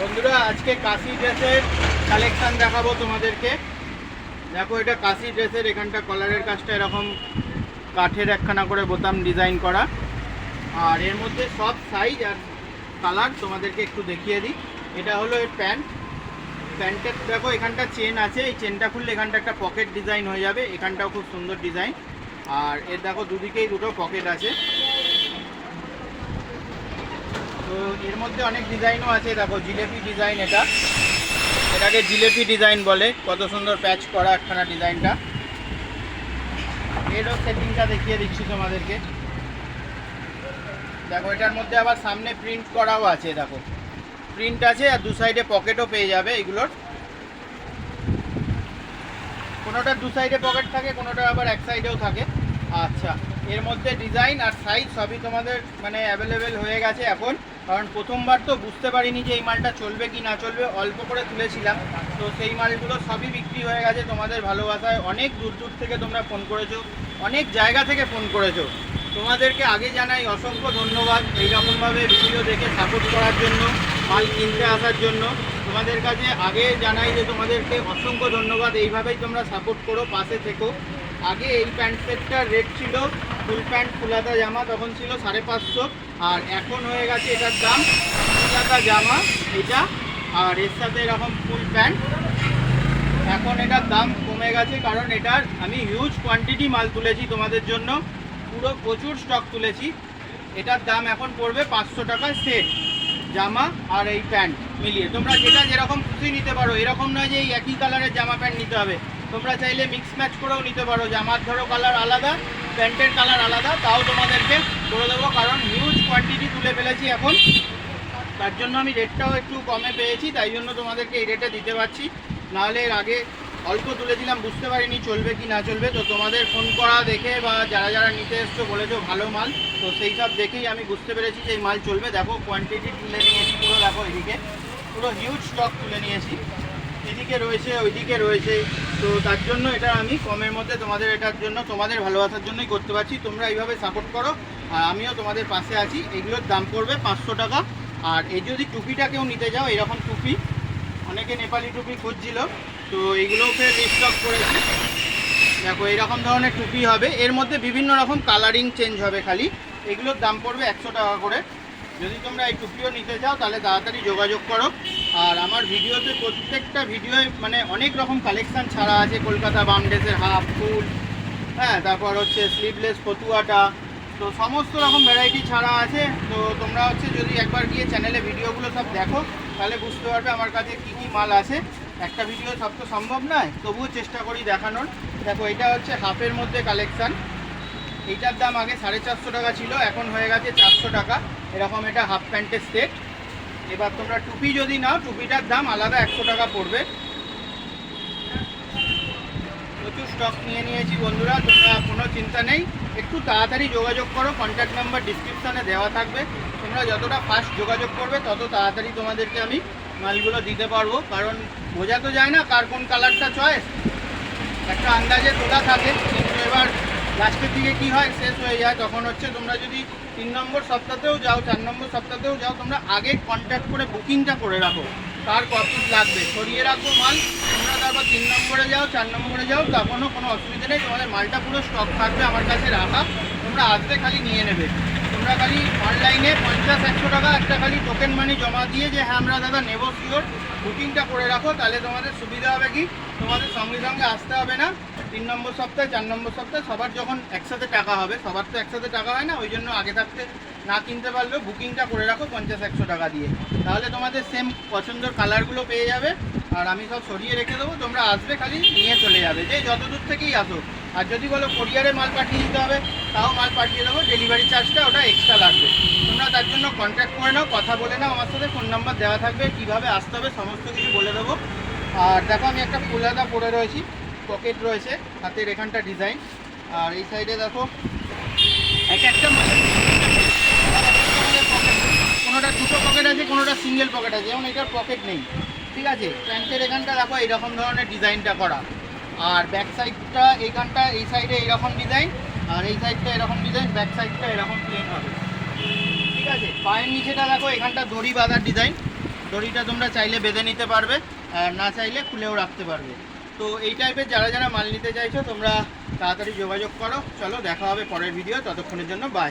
বন্ধুরা, আজকে কাশি ড্রেসের কালেকশান দেখাবো তোমাদেরকে। দেখো, এটা কাশি ড্রেসের, এখানটা কলারের কাজটা এরকম কাঠের একখানা করে বোতাম ডিজাইন করা। আর এর মধ্যে সব সাইজ আর কালার তোমাদেরকে একটু দেখিয়ে দিই। এটা হলো এর প্যান্ট প্যান্টের, দেখো, এখানটা চেন আছে। এই চেনটা খুললে এখানটা একটা পকেট ডিজাইন হয়ে যাবে। এখানটাও খুব সুন্দর ডিজাইন আর এর, দেখো, দুদিকেই দুটো পকেট আছে। তো এর মধ্যে অনেক ডিজাইনও আছে। দেখো, জিলেপি ডিজাইন এটা। এটাকে জিলেপি ডিজাইন বলে। কত সুন্দর প্যাচ করা একখানা ডিজাইনটা। এরও সেটিংটা দেখিয়ে দিচ্ছি তোমাদেরকে। দেখো, এটার মধ্যে আবার সামনে প্রিন্ট করাও আছে, দেখো। প্রিন্ট আছে আর দু সাইডে পকেটও পেয়ে যাবে এগুলোর। কোনোটার দু সাইডে পকেট থাকে, কোনোটা আবার এক সাইডেও থাকে। আচ্ছা এর মধ্যে ডিজাইন আর সাইজ সবই তোমাদের মানে অ্যাভেলেবেল হয়ে গেছে এখন। কারণ প্রথমবার তো বুঝতে পারিনি যে এই মালটা চলবে কি না চলবে, অল্প করে তুলেছিলাম। তো সেই মালগুলো সবই বিক্রি হয়ে গেছে তোমাদের ভালোবাসায়। অনেক দূর দূর থেকে তোমরা ফোন করেছ, অনেক জায়গা থেকে ফোন করেছ। তোমাদেরকে আগে জানাই অসংখ্য ধন্যবাদ এইরকমভাবে ভিডিও দেখে সাপোর্ট করার জন্য, মাল কিনতে আসার জন্য। তোমাদের কাছে আগে জানাই যে তোমাদেরকে অসংখ্য ধন্যবাদ। এইভাবেই তোমরা সাপোর্ট করো, পাশে থেকো। আগে এই প্যান্ট সেটটার রেট ছিল, ফুল প্যান্ট, ফুলাতা জামা তখন ছিল সাড়ে পাঁচশো। আর এখন হয়ে গেছে এটার দাম ফুলাতা জামা, এটা। আর এর সাথে এরকম ফুল প্যান্ট। এখন এটার দাম কমে গেছে কারণ এটার আমি হিউজ কোয়ান্টিটি মাল তুলেছি তোমাদের জন্য। পুরো প্রচুর স্টক তুলেছি। এটার দাম এখন পড়বে পাঁচশো টাকা সেট জামা আর এই প্যান্ট মিলিয়ে। তোমরা যেটা যেরকম খুশি নিতে পারো। এরকম নয় যে এই একই কালারের জামা প্যান্ট নিতে হবে। তোমরা চাইলে মিক্স ম্যাচ করেও নিতে পারো জামার ধরো কালার আলাদা, প্যান্টের কালার আলাদা, তাও তোমাদেরকে করে দেবো কারণ হিউজ কোয়ান্টিটি তুলে ফেলেছি এখন। তার জন্য আমি রেটটাও একটু কমে পেয়েছি, তাই জন্য তোমাদেরকে এই রেটে দিতে পারছি। নাহলে এর আগে অল্প তুলেছিলাম, বুঝতে পারিনি চলবে কি না চলবে। তো তোমাদের ফোন করা, দেখে বা যারা যারা নিতে এসছো বলেছ ভালো মাল, তো সেই সব দেখেই আমি বুঝতে পেরেছি যে এই মাল চলবে। দেখো কোয়ান্টিটি তুলে নিয়েছি, পুরো দেখো এদিকে। পুরো হিউজ স্টক তুলে নিয়েছি। এদিকে রয়েছে, ওইদিকে রয়েছে। তো তার জন্য এটা আমি কমের মধ্যে তোমাদের এটার জন্য, তোমাদের ভালোবাসার জন্যই করতে পারছি। তোমরা এইভাবে সাপোর্ট করো। আর আমিও তোমাদের পাশে আছি। এগুলোর দাম পড়বে পাঁচশো টাকা। আর এই যদি টুপিটা কেউ নিতে যাও, এরকম টুপি, অনেকে নেপালি টুপি খুঁজছিল। তো এইগুলোও ফের রিস্টক করেছি। দেখো এইরকম ধরনের টুপি হবে। এর মধ্যে বিভিন্ন রকম কালারিং চেঞ্জ হবে খালি। এগুলোর দাম পড়বে একশো টাকা করে। যদি তোমরা এই টুপিও নিতে চাও তাহলে তাড়াতাড়ি যোগাযোগ করো। আর আমার ভিডিওতে প্রত্যেকটা ভিডিওয় মানে অনেক রকম কালেকশান ছাড়া আছে। কলকাতা বামডেসের হাফ ফুল হ্যাঁ তারপর হচ্ছে স্লিভলেস ফতুয়াটা। তো সমস্ত রকম ভ্যারাইটি ছাড়া আছে। তো তোমরা হচ্ছে যদি একবার গিয়ে চ্যানেলে ভিডিওগুলো সব দেখো, তাহলে বুঝতে পারবে আমার কাছে কি কি মাল আছে। একটা ভিডিও সব তো সম্ভব নয়, তবুও চেষ্টা করি দেখানোর। দেখো, এটা হচ্ছে হাফের মধ্যে কালেকশান এইটার দাম আগে সাড়ে চারশো টাকা ছিল, এখন হয়ে গেছে চারশো টাকা। এরকম এটা হাফ প্যান্টের সেট এবার তোমরা টুপি যদি নাও, টুপিটার দাম আলাদা একশো টাকা পড়বে। প্রচুর স্টক নিয়ে নিয়েছি বন্ধুরা, তোমরা কোনো চিন্তা নেই। একটু তাড়াতাড়ি যোগাযোগ করো কন্ট্যাক্ট নাম্বার ডিসক্রিপশানে দেওয়া থাকবে। তোমরা যতটা ফাস্ট যোগাযোগ করবে, তত তাড়াতাড়ি তোমাদেরকে আমি মালগুলো দিতে পারব। কারণ বোঝা তো যায় না কার কোন কালারটা চয়েস একটা আন্দাজে তোলা থাকে, কিন্তু এবার লাস্টের দিকে কি হয়, শেষ হয়ে যায়, তখন হচ্ছে তোমরা যদি তিন নম্বর সপ্তাহতেও যাও, চার নম্বর সপ্তাহতেও যাও, তোমরা আগে কন্ট্যাক্ট করে বুকিংটা করে রাখো। কার কত লাগবে? সরিয়ে রাখব মাল, তোমরা তারপর তিন নম্বরে যাও, চার নম্বরে যাও, তখনও কোনো অসুবিধা নেই, তোমাদের মালটা পুরো স্টক থাকবে আমার কাছে রাখা। তোমরা আসবে খালি নিয়ে নেবে। তোমরা খালি অনলাইনে পঞ্চাশ, একশো টাকা একটা খালি টোকেন মানি জমা দিয়ে যে হ্যাঁ আমরা দাদা নেব শিওর বুকিংটা করে রাখো, তাহলে তোমাদের সুবিধা হবে কি? তোমাদের সঙ্গে সঙ্গে আসতে হবে না। তিন নম্বর সপ্তাহে, চার নম্বর সপ্তাহে সবার যখন একসাথে টাকা হবে, সবার তো একসাথে টাকা হয় না, ওই জন্য আগে থাকতে না কিনতে পারলেও বুকিংটা করে রাখো পঞ্চাশ, একশো টাকা দিয়ে। তাহলে তোমাদের সেম পছন্দের কালারগুলো পেয়ে যাবে। আর আমি সব সরিয়ে রেখে দেবো, তোমরা আসবে খালি নিয়ে চলে যাবে, যে যত দূর থেকেই আসো। আর যদি বলো কোরিয়ারে মাল পাঠিয়ে দিতে হবে, তাও মাল পাঠিয়ে দেবো ডেলিভারি চার্জটা ওটা এক্সট্রা লাগবে। তোমরা তার জন্য কন্ট্যাক্ট করে নাও, কথা বলে নাও আমার সাথে ফোন নাম্বার দেওয়া থাকবে, কীভাবে আসতে হবে, সমস্ত কিছু বলে দেবো। আর দেখো আমি একটা ফুলাদা পরে রয়েছি। পকেট রয়েছে, হাতের এখানটা ডিজাইন। আর এই সাইডে দেখো, এক একটা কোনোটা দুটো পকেট আছে, কোনোটা সিঙ্গেল পকেট আছে, যেমন এটার পকেট নেই। ঠিক আছে? প্যান্টের এখানটা দেখো, এইরকম ধরনের ডিজাইনটা করা। আর ব্যাক সাইডটা এইখানটা, এই সাইডে এইরকম ডিজাইন, আর এই সাইডটা এরকম ডিজাইন ব্যাক সাইডটা এরকম প্লেন হবে। ঠিক আছে? পায়ের নিচেটা দেখো, এখানটা দড়ি বাঁধার ডিজাইন। দড়িটা তোমরা চাইলে বেঁধে নিতে পারবে, আর না চাইলে খুলেও রাখতে পারবে। তো এই টাইপের যারা যারা মাল নিতে চাইছো, তোমরা তাড়াতাড়ি যোগাযোগ করো। চলো, দেখা হবে পরের ভিডিও ততক্ষণের জন্য বাই